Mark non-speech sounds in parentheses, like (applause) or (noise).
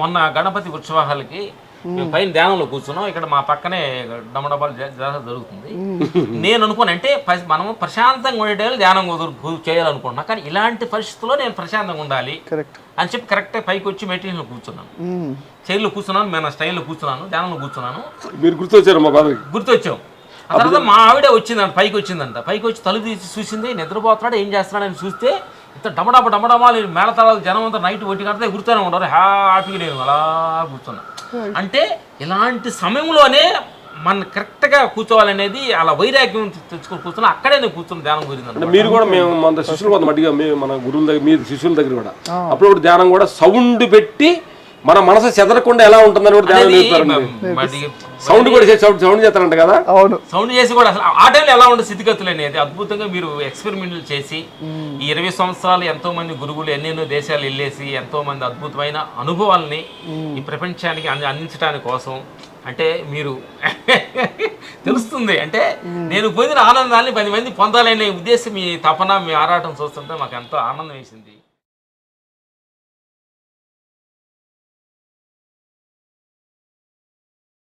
మొన్న గణపతి ఉత్సవాలకి మేము. పైన ధ్యానంలో కూర్చున్నాం. ఇక్కడ మా పక్కనే డమడబాలు జాతర జరుగుతుంది. నేను అనుకోను అంటే మనము ప్రశాంతంగా ఉండేటప్పుడు ధ్యానం చేయాలనుకుంటున్నా. కానీ ఇలాంటి పరిస్థితుల్లో నేను ప్రశాంతంగా ఉండాలి కరెక్ట్ అని చెప్పి కరెక్ట్గా పైకి వచ్చి మెటీరియల్లో కూర్చున్నాను. చైర్లో కూర్చున్నాను నేను స్టైల్లో కూర్చున్నాను ధ్యానంలో కూర్చున్నాను. మీరు గుర్తొచ్చారు మా గుర్తొచ్చాం. ఆ తర్వాత మా ఆవిడ వచ్చిందంట పైకి వచ్చిందంట. పైకి వచ్చి తలుపు తీసి చూసింది నిద్రపోతున్నాడు ఏం చేస్తున్నాడు అని చూస్తే ఇంత డమడమ డమడమాలు మేళతాళాలు జనం అంతా నైట్ ఒట్టి కడితే గుర్తూనే ఉండరు హ్యాపీగా నేను అలా కూర్చున్నా. అంటే ఇలాంటి సమయంలోనే మన కరెక్ట్గా కూర్చోవాలనేది అలా వైరాగ్యం తెచ్చుకొని కూర్చున్నా. అక్కడే నేను కూర్చుని ధ్యానం అంటే కుదిరిందంట మీరు కూడా మేము మన శిష్యులు కొంత మట్టిగా మేము మన గురువుల దగ్గర మీ శిష్యుల దగ్గర కూడా అప్పుడప్పుడు ధ్యానం కూడా సౌండ్ పెట్టి మన మనసు చెదరకుండా ఎలా ఉంటుందని కూడా ధ్యానం సౌండ్ కూడా చేసి సౌండ్ సౌండ్ చేస్తారంట కదా? అవును. సౌండ్ చేసి కూడా అసలు ఆ టైంలో ఎలా ఉండే స్థితిగతులు అనేది అద్భుతంగా మీరు ఎక్స్పెరిమెంట్లు చేసి ఈ ఇరవై సంవత్సరాలు ఎంతో మంది గురువులు ఎన్నెన్నో దేశాలు వెళ్ళేసి ఎంతో మంది అద్భుతమైన అనుభవాల్ని ఈ ప్రపంచానికి అంది- అందించడానికి కోసం అంటే మీరు (laughs) తెలుస్తుంది. అంటే నేను పొందిన ఆనందాన్ని పది మంది పొందాలనే ఉద్దేశం మీ తపన మీ ఆరాటం చూస్తుంటే మాకు ఎంతో ఆనందం వేసింది.